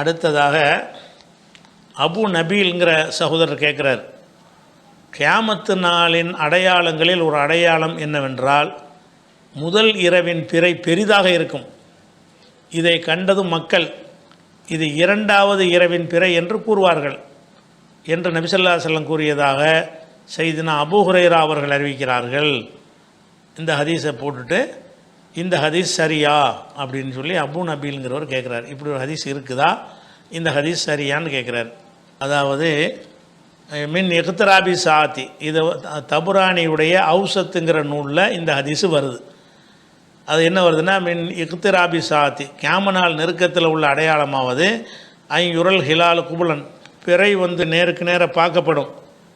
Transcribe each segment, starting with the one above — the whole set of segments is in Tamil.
அடுத்ததாக அபு நபீல்ங்கிற சகோதரர் கேட்குறார் கியாமத்து நாளின் அடையாளங்களில் ஒரு அடையாளம் என்னவென்றால் முதல் இரவின் பிறை பெரிதாக இருக்கும். இதை கண்டதும் மக்கள் இது இரண்டாவது இரவின் பிறை என்று கூறுவார்கள். என்று நபிசல்லா செல்லம் கூறியதாக செய்தினா அபு ஹுரேரா அவர்கள் அறிவிக்கிறார்கள். இந்த ஹதீஸை போட்டுட்டு இந்த ஹதீஸ் சரியா? அப்படின்னு சொல்லி அபு நபீலுங்கிறவர் கேட்குறாரு இப்படி ஒரு ஹதீஸ் இருக்குதா? இந்த ஹதீஸ் சரியான்னு கேட்குறாரு அதாவது மின் எகுத்தராபி சாத்தி இது தபுராணியுடைய ஔசத்துங்கிற நூலில் இந்த ஹதீஸு வருது. அது என்ன வருதுன்னா மின் இக்திராபி சாத்தி கேமனால் நெருக்கத்தில் உள்ள அடையாளமாவது ஐயுரல் ஹிலால் குபுலன் பிறை வந்து நேருக்கு நேராக பார்க்கப்படும்.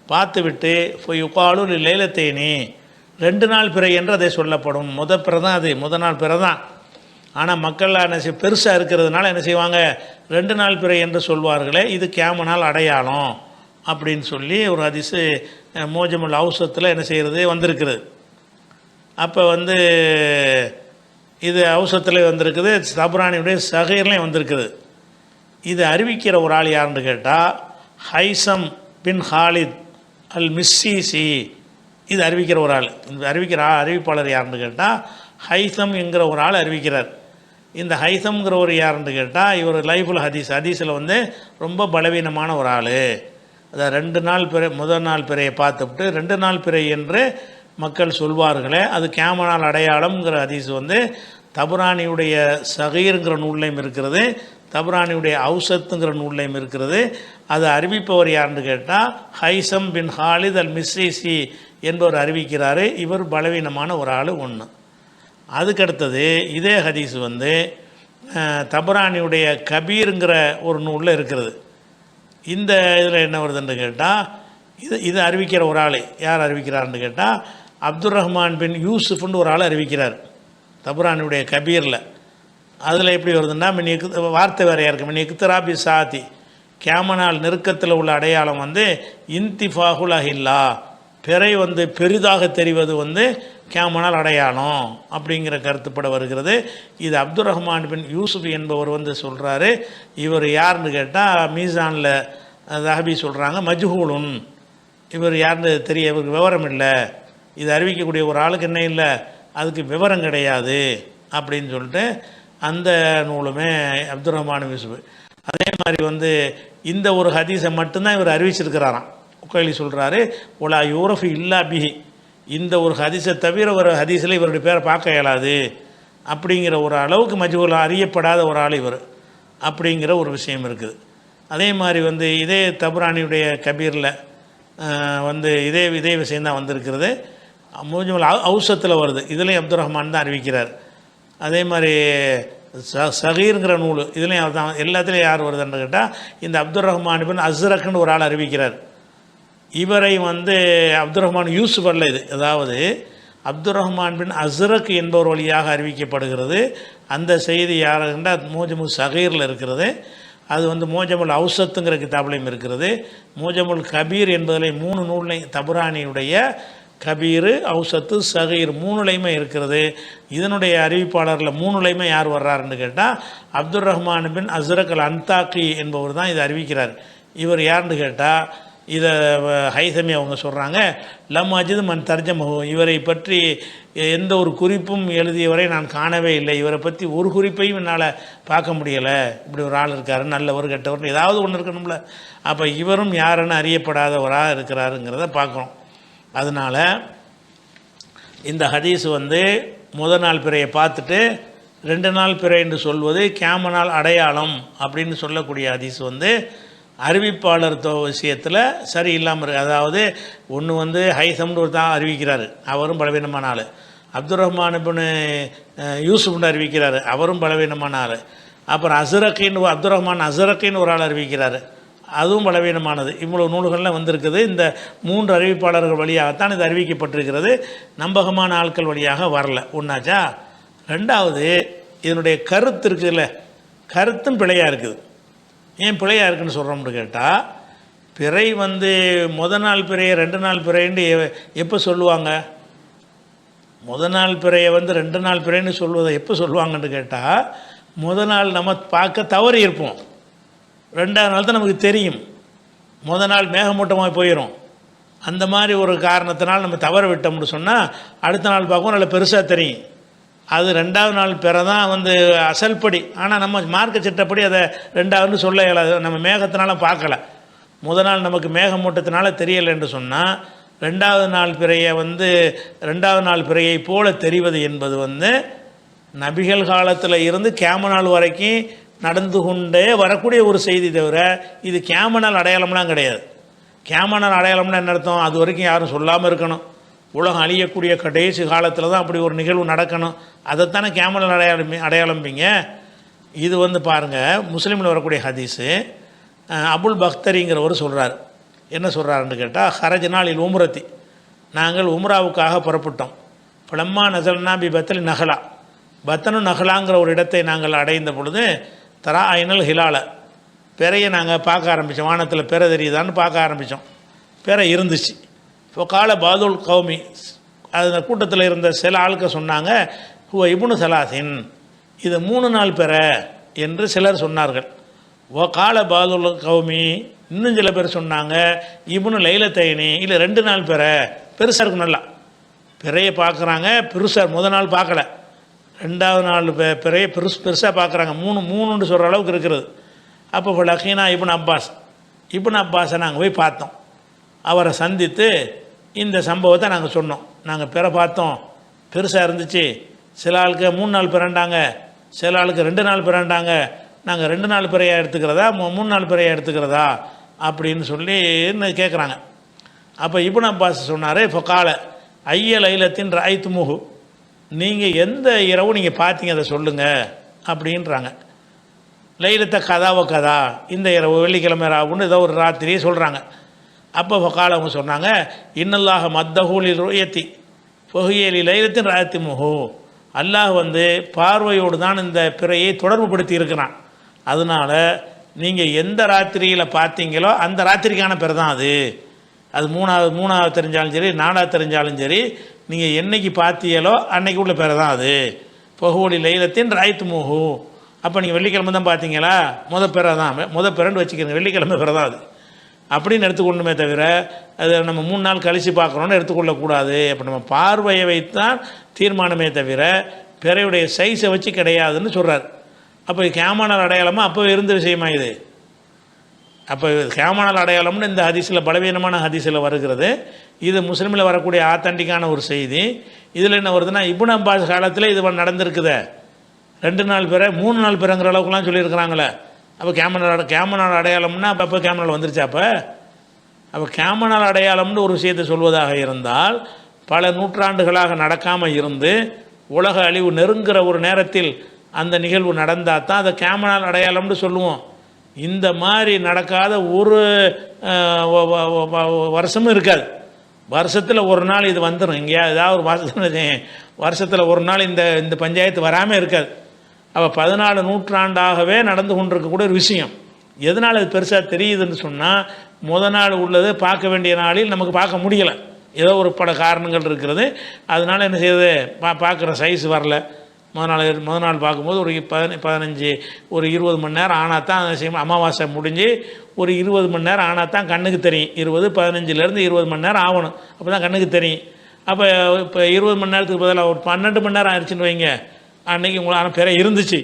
பார்த்துவிட்டு யுகாலு லேலத்தேனி ரெண்டு நாள் பிறை என்று அதை சொல்லப்படும். முத பிறை தான் அது முத நாள் பிறை தான். ஆனால் மக்கள் என்ன செய் பெருசாக இருக்கிறதுனால என்ன செய்வாங்க? ரெண்டு நாள் பிறை என்று சொல்வார்களே இது கேமனால் அடையாளம் அப்படின்னு சொல்லி ஒரு அதிசு அஹ், மோஜமுல் என்ன செய்கிறது வந்திருக்குது. அப்போ வந்து இது ஔசத்தில் வந்திருக்குது சபரானியுடைய சகைர்லையும் வந்திருக்குது. இது அறிவிக்கிற ஒரு ஆள் யாருன்னு கேட்டால் ஹைசம் பின் ஹாலித் அல் மிஸ்ஸிசி இது அறிவிக்கிற ஒரு ஆள். இந்த அறிவிக்கிற அறிவிப்பாளர் யாருன்னு கேட்டால் ஹைசம் என்கிற ஒரு ஆள் அறிவிக்கிறார். இந்த ஹைசம்ங்கிற ஒரு யாருன்னு கேட்டால் இவர் லைஃபில் ஹதீஸ். ஹதீஸில் வந்து ரொம்ப பலவீனமான ஒரு ஆள். அதை ரெண்டு நாள் பிறை முதல் நாள் பிறையை பார்த்துவிட்டு ரெண்டு நாள் பிறை என்று மக்கள் சொல்வார்களே அது கேமனால் அடையாளம்ங்கிற ஹதீஸ் வந்து தபுராணியுடைய சகீருங்கிற நூல்லையும் இருக்கிறது தபுராணியுடைய ஔசத்துங்கிற நூல்லையும் இருக்கிறது. அதை அறிவிப்பவர் யாருன்னு கேட்டால் ஹைசம் பின் ஹாலித் அல் மிஸ்ரிசி என்பவர் அறிவிக்கிறாரு இவர் பலவீனமான ஒரு ஆள் ஒன்று அதுக்கடுத்தது இதே ஹதீஸ் வந்து தபரானியுடைய கபீருங்கிற ஒரு நூலில் இருக்கிறது. இந்த இதில் என்ன வருதுன்னு கேட்டால் இது இது அறிவிக்கிற ஒரு ஆள். யார் அறிவிக்கிறாருன்னு கேட்டால் அப்துல் ரஹ்மான் பின் யூசுஃப்னு ஒரு ஆள் அறிவிக்கிறார் தபுரானுடைய கபீரில். அதில் எப்படி வருதுன்னா மின் எக்கு வார்த்தை வேறையாக இருக்குது மின் எக்குத்தராபி சாத்தி கேமனால் நெருக்கத்தில் உள்ள அடையாளம் வந்து இன்திஃபாகுல் அஹில்லா. பிறை வந்து பெரிதாக தெரிவது வந்து கேமனால் அடையாளம் அப்படிங்கிற கருத்துப்பட வருகிறது. இது அப்துல் ரஹ்மான் பின் யூசுப் என்பவர் வந்து சொல்கிறாரு இவர் யாருன்னு கேட்டால் மீசானில் தஹபி சொல்கிறாங்க மஜ்ஹூலுன். இவர் யாருன்னு தெரிய இவருக்கு விவரம் இல்லை. இது அறிவிக்கக்கூடிய ஒரு ஆளுக்கு என்ன இல்லை? அதுக்கு விவரம் கிடையாது அப்படின்னு சொல்லிட்டு அந்த நூலுமே அப்துல் ரஹ்மான் யூசுப். அதே மாதிரி வந்து இந்த ஒரு ஹதீஸை மட்டும்தான் இவர் அறிவிச்சிருக்கிறாராம். கோயிலி சொல்கிறாரு உலா யூரஃபு இல்லா பிஹி. இந்த ஒரு ஹதீஸை தவிர ஒரு ஹதீஸில் இவருடைய பேரை பார்க்க இயலாது. அப்படிங்கிற ஒரு அளவுக்கு மஜ்ஹூல் அறியப்படாத ஒரு ஆள் இவர். அப்படிங்கிற ஒரு விஷயம் இருக்குது. அதே மாதிரி வந்து இதே தபுரானியுடைய கபீரில் வந்து இதே இதே விஷயந்தான் வந்திருக்கிறது. மூஜமல் ஔசத்தில் வருது. இதுலேயும் அப்துல் ரஹ்மான் தான் அறிவிக்கிறார். அதே மாதிரி ச சகீருங்கிற நூல் இதுலேயும் அவர் தான் எல்லாத்துலேயும் யார் வருதுன்னு கேட்டால் இந்த அப்துல் ரஹ்மான் பின் அஸ்ரக்குன்னு ஒரு ஆள் அறிவிக்கிறார். இவரை வந்து அப்துல் ரஹ்மான் யூசுப் அல்ல இது. அதாவது அப்துல் ரஹ்மான் பின் அஸ்ரக் என்பவர் வழியாக அறிவிக்கப்படுகிறது. அந்த செய்தி யாருன்னா மோஜமு சகீரில் இருக்கிறது. அது வந்து மோஜமுல் அவுசத்துங்கிற கிதாபிலையும் இருக்கிறது. மோஜமுல் கபீர் என்பதில் மூணு நூலை தபுரானியுடைய கபீர் அவுசத்து சகீர் மூணுலையுமே இருக்கிறது. இதனுடைய அறிவிப்பாளரில் மூணுலையுமே யார் வர்றாருன்னு கேட்டால் அப்துல் ரஹ்மான் பின் அஸ்ரக் அல் அன்தாக்கி என்பவர் தான் இதை அறிவிக்கிறார். இவர் யாருன்னு கேட்டால் இதை ஹைசமி அவங்க சொல்கிறாங்க லம் அஜித் மன் தர்ஜமஹு. இவரை பற்றி எந்த ஒரு குறிப்பும் எழுதியவரை நான் காணவே இல்லை. இவரை பற்றி ஒரு குறிப்பையும் என்னால் பார்க்க முடியலை. இப்படி ஒரு ஆள் இருக்காரு நல்லவர் கெட்டவர் ஏதாவது ஒன்று இருக்கணும்ல. அப்போ இவரும் யாருன்னு அறியப்படாதவராக இருக்கிறாருங்கிறத பார்க்குறோம். அதனால் இந்த ஹதீஸ் வந்து முத நாள் பிறையை பார்த்துட்டு ரெண்டு நாள் பிறை என்று சொல்வது கேம நாள் அடையாளம் அப்படின்னு சொல்லக்கூடிய ஹதீஸ் வந்து அறிவிப்பாளர் தோ விஷயத்தில் சரி இல்லாமல் இருக்கு. அதாவது ஒன்று வந்து ஹைசம்னு ஒரு தான் அறிவிக்கிறார். அவரும் பலவீனமான ஆள். அப்துல் ரஹ்மான் இப்னு அறிவிக்கிறார். யூசுப்னு அவரும் பலவீனமான ஆள். அப்புறம் அசரக்கின்னு அப்துல் ரஹ்மான் அசரக்கின்னு ஒரு ஆள் அறிவிக்கிறார். அதுவும் பலவீனமானது. இவ்வளவு நூல்கள்லாம் வந்திருக்குது. இந்த மூன்று அறிவிப்பாளர்கள் வழியாகத்தான் இது அறிவிக்கப்பட்டிருக்கிறது. நம்பகமான ஆட்கள் வழியாக வரல. ஒன்றாச்சா ரெண்டாவது இதனுடைய கருத்து இருக்குதுல்ல? கருத்தும் பிழையாக இருக்குது. ஏன் பிழையாக இருக்குன்னு சொல்கிறோம்னு கேட்டால் பிறை வந்து முத நாள் பிறையை ரெண்டு நாள் பிறைன்னு எ- எப்போ சொல்லுவாங்க? முத நாள் பிறையை வந்து ரெண்டு நாள் பிறைன்னு சொல்வதை எப்போ சொல்லுவாங்கன்னு கேட்டால் முத நாள் நம்ம பார்க்க தவறி இருப்போம். ரெண்டாவது நாள் தான் நமக்கு தெரியும். முத நாள் மேகமூட்டமாக போயிடும் அந்த மாதிரி ஒரு காரணத்தினால் நம்ம தவற விட்டோம்னு சொன்னால் அடுத்த நாள் பார்க்கவும் நல்லா பெருசாக தெரியும். அது ரெண்டாவது நாள் பிற தான் வந்து அசல்படி ஆனால் நம்ம மார்க்க சட்டப்படி அதை ரெண்டாவதுன்னு சொல்ல இயலாது. நம்ம மேகத்தினால பார்க்கல. முத நாள் நமக்கு மேகமூட்டத்தினால தெரியலை என்று சொன்னால் ரெண்டாவது நாள் பிறையை வந்து ரெண்டாவது நாள் பிறையை போல தெரிவது என்பது வந்து நபிகள் காலத்தில் இருந்து கேம நாள் வரைக்கும் நடந்து கொண்டே வரக்கூடிய ஒரு செய்தி தவிர இது கேம நாள் அடையாளம்லாம் கிடையாது. கேம நாள் அடையாளம்னா என்ன அர்த்தம்? அது வரைக்கும் யாரும் சொல்லாமல் இருக்கணும். உலகம் அழியக்கூடிய கடைசி காலத்தில் தான் அப்படி ஒரு நிகழ்வு நடக்கணும். அதைத்தானே கேம அடையாளம் அடையாளம்பிங்க. இது வந்து பாருங்கள் முஸ்லீமில் வரக்கூடிய ஹதீஸு. அபுல் பக்தரிங்கிறவர் சொல்கிறார் என்ன சொல்கிறாருன்னு கேட்டால் ஹரஜ் நாளில் உம்ரத்தி. நாங்கள் உம்ராவுக்காக புறப்பட்டோம். பலம்மா நசல்னா பி பத்தலி நகலா பத்தனு நகலாங்கிற ஒரு இடத்தை நாங்கள் அடைந்த பொழுது தரா ஐநல் ஹிலால. பிறையை நாங்கள் பார்க்க ஆரம்பித்தோம் வானத்தில் பிற தெரியுதான்னு பார்க்க ஆரம்பித்தோம் பிற இருந்துச்சு. இப்போ கால பாதுல் கௌமி அந்த கூட்டத்தில் இருந்த சில ஆளுக்க சொன்னாங்க ஹுவ இபுனு சலாசின் இதை மூணு நாள் பெற என்று சிலர் சொன்னார்கள். ஓ கால பாதுல் கௌமி இன்னும் சில பேர் சொன்னாங்க இபுனு லைலத்தைனி இல்லை ரெண்டு நாள் பெற பெருசாக இருக்கும் நல்லா பிறைய பார்க்குறாங்க பெருசாக முத நாள் பார்க்கல ரெண்டாவது நாள் பிறைய பெருசு பெருசாக பார்க்குறாங்க மூணு மூணுன்னு சொல்கிற அளவுக்கு இருக்கிறது அப்போ இப்போ லக்கீனா இபுன் அப்பாஸ் இபுன் அப்பாஸை நாங்கள் போய் பார்த்தோம். அவரை சந்தித்து இந்த சம்பவத்தை நாங்கள் சொன்னோம். நாங்கள் பிற பார்த்தோம். பெருசாக இருந்துச்சு. சில ஆளுக்கு மூணு நாள் பிறண்டாங்க சில ஆளுக்கு ரெண்டு நாள் பிறண்டாங்க நாங்கள் ரெண்டு நாள் பிறையாக எடுத்துக்கிறதா? மூணு நாள் பிறையாக எடுத்துக்கிறதா? அப்படின்னு சொல்லி கேட்குறாங்க அப்போ இப்னு அப்பாஸ் சொன்னார் இப்போ காலை ஐய லைலத்தின் ராய்த்து முகு நீங்கள் எந்த இரவு நீங்கள் பார்த்தீங்க அதை சொல்லுங்கள் அப்படின்றாங்க. லைலத்தை கதாவோ கதா இந்த இரவு வெள்ளிக்கிழமை ராவுன்னு ஏதோ ஒரு ராத்திரியே சொல்கிறாங்க அப்போ ஃபக்கால் அவங்க சொன்னாங்க இன்னல்லாக மத்தகூலில் ரோயத்தி பொகியலி லைலத்தின் ராத்தி முஹு. அல்லாஹ் வந்து பார்வையோடு தான் இந்த பிறையை தொடர்புபடுத்தி இருக்கிறான். அதனால் நீங்கள் எந்த ராத்திரியில் பார்த்தீங்களோ அந்த ராத்திரிக்கான பிற தான் அது. அது மூணாவது மூணாவது தெரிஞ்சாலும் சரி நாலாவது தெரிஞ்சாலும் சரி நீங்கள் என்னைக்கு பார்த்தீங்களோ அன்னைக்கு உள்ள பிறை தான் அது. பொகுவலி லைலத்தின் ராய்த்து முஹு. அப்போ நீங்கள் வெள்ளிக்கிழமை தான் பார்த்தீங்களா? முத பிற தான் முத பிறன்னு வச்சுக்கிறீங்க வெள்ளிக்கிழமை பிற தான் அது. அப்படின்னு எடுத்துக்கொண்டுமே தவிர அதை நம்ம மூணு நாள் கழித்து பார்க்குறோன்னு எடுத்துக்கொள்ளக்கூடாது. அப்போ நம்ம பார்வையை வைத்தான் தீர்மானமே தவிர பிறையுடைய சைஸை வச்சு கிடையாதுன்னு சொல்கிறார் அப்போ கேமானால் அடையாளமாக அப்போ இருந்த விஷயமா இது? அப்போ கேமானால் அடையாளம்னு இந்த ஹதிசில் பலவீனமான ஹதிசில் வருகிறது. இது முஸ்லீமில் வரக்கூடிய ஆத்தண்டிக்கான ஒரு செய்தி. இதில் என்ன வருதுன்னா இபுன் அப்பாஸ் காலத்தில் இது நடந்திருக்குதே. ரெண்டு நாள் பிற மூணு நாள் பிறங்கிற அளவுக்குலாம் சொல்லியிருக்கிறாங்களே. அப்போ கேமனால் கேமனால் அடையாளம்னா அப்போ அப்போ கேமனால் வந்துருச்சா அப்போ? அப்போ கேமனால் அடையாளம்னு ஒரு விஷயத்தை சொல்வதாக இருந்தால் பல நூற்றாண்டுகளாக நடக்காமல் இருந்து உலக அழிவு நெருங்குற ஒரு நேரத்தில் அந்த நிகழ்வு நடந்தால் தான் அதை கேமனால் அடையாளம்னு சொல்லுவோம். இந்த மாதிரி நடக்காத ஒரு வருஷமும் இருக்காது. வருஷத்தில் ஒரு நாள் இது வந்துடும் எங்கேயாவது ஏதாவது ஒரு வருஷத்தில் வருஷத்தில் ஒரு நாள் இந்த இந்த பஞ்சாயத்து வராமல் இருக்காது. அப்போ பதினாலு நூற்றாண்டாகவே நடந்து கொண்டிருக்கக்கூடிய ஒரு விஷயம். எதனால் அது பெருசாக தெரியுதுன்னு சொன்னால் முத நாள் உள்ளது பார்க்க வேண்டிய நாளில் நமக்கு பார்க்க முடியலை. ஏதோ ஒரு பல காரணங்கள் இருக்கிறது. அதனால் என்ன செய்யுது? பா பார்க்குற சைஸ் வரல. முத நாள் முத நாள் பார்க்கும்போது ஒரு பதின பதினஞ்சு ஒரு இருபது மணி நேரம் ஆனால் தான் அந்த செய்யும் அமாவாசை முடிஞ்சு ஒரு இருபது மணி நேரம் ஆனால் தான் கண்ணுக்கு தெரியும். இருபது பதினஞ்சுலேருந்து இருபது மணி நேரம் ஆகணும். அப்போ தான் கண்ணுக்கு தெரியும். அப்போ இப்போ இருபது மணி நேரத்துக்கு பதிலாக ஒரு பன்னெண்டு மணி நேரம் ஆயிடுச்சுன்னு வைங்க. அன்னைக்கு ஆனால் பிற இருந்துச்சு.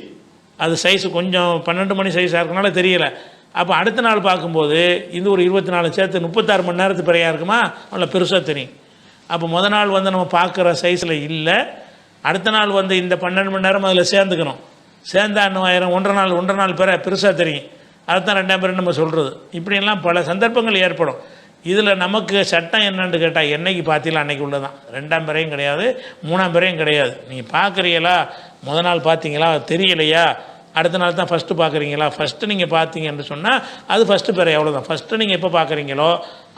அது சைஸ் கொஞ்சம் பன்னெண்டு மணி சைஸாக இருக்கனால தெரியல. அப்போ அடுத்த நாள் பார்க்கும்போது இது ஒரு இருபத்தி நாலு சேர்த்து முப்பத்தாறு மணி நேரத்து பிறையாக இருக்குமா? அவ்வளோ பெருசாக தெரியும். அப்போ முத நாள் வந்து நம்ம பார்க்குற சைஸில் இல்லை. அடுத்த நாள் வந்து இந்த பன்னெண்டு மணி நேரம் அதில் சேர்ந்துக்கணும். சேர்ந்தா இன்னும் ஆயிரம்? ஒன்றரை நாள் ஒன்றரை நாள் பிற பெருசாக தெரியும். அதுதான் ரெண்டாம் பேர் நம்ம சொல்கிறது இப்படியெல்லாம் பல சந்தர்ப்பங்கள் ஏற்படும். இதில் நமக்கு சட்டம் என்னன்னு கேட்டால் என்னைக்கு பார்த்தீங்களா அன்னைக்கு உள்ளதான். ரெண்டாம் பிறையும் கிடையாது மூணாம் பிறையும் கிடையாது. நீங்கள் பார்க்குறீங்களா முத நாள் பார்த்தீங்களா தெரியலையா? அடுத்த நாள் தான் ஃபஸ்ட்டு பார்க்குறீங்களா ஃபஸ்ட்டு நீங்கள் பார்த்தீங்கன்னு சொன்னால் அது ஃபஸ்ட்டு பிறை அவ்வளோதான் ஃபஸ்ட்டு நீங்கள் எப்போ பார்க்குறீங்களோ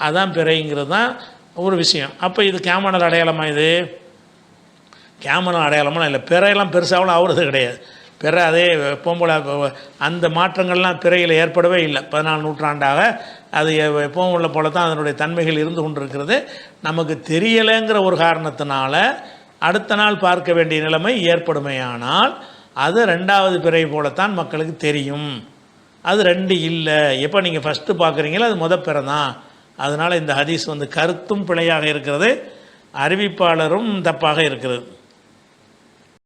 அதான் பிறைங்கிறது தான் ஒரு விஷயம். அப்போ இது கேமனல் அடையாளமாக இது? கேமரா அடையாளமாக இல்லை பிறையெல்லாம் பெருசாகவும் ஆகுறது கிடையாது. பிற அதே எப்பவும் அந்த மாற்றங்கள்லாம் பிறையில் ஏற்படவே இல்லை. பதினாலு நூற்றாண்டாக அது எப்பவும் உள்ள போல தான் அதனுடைய தன்மைகள் இருந்து கொண்டிருக்கிறது. நமக்கு தெரியலைங்கிற ஒரு காரணத்தினால அடுத்த நாள் பார்க்க வேண்டிய நிலைமை ஏற்படுமையானால் அது ரெண்டாவது பிறை போலத்தான் மக்களுக்கு தெரியும். அது ரெண்டு இல்லை. எப்போ நீங்கள் ஃபஸ்ட்டு பார்க்குறீங்களோ அது முத பிறை தான். அதனால் இந்த ஹதீஸ் வந்து கருத்தும் பிழையாக இருக்கிறது அறிவிப்பாளரும் தப்பாக இருக்கிறது.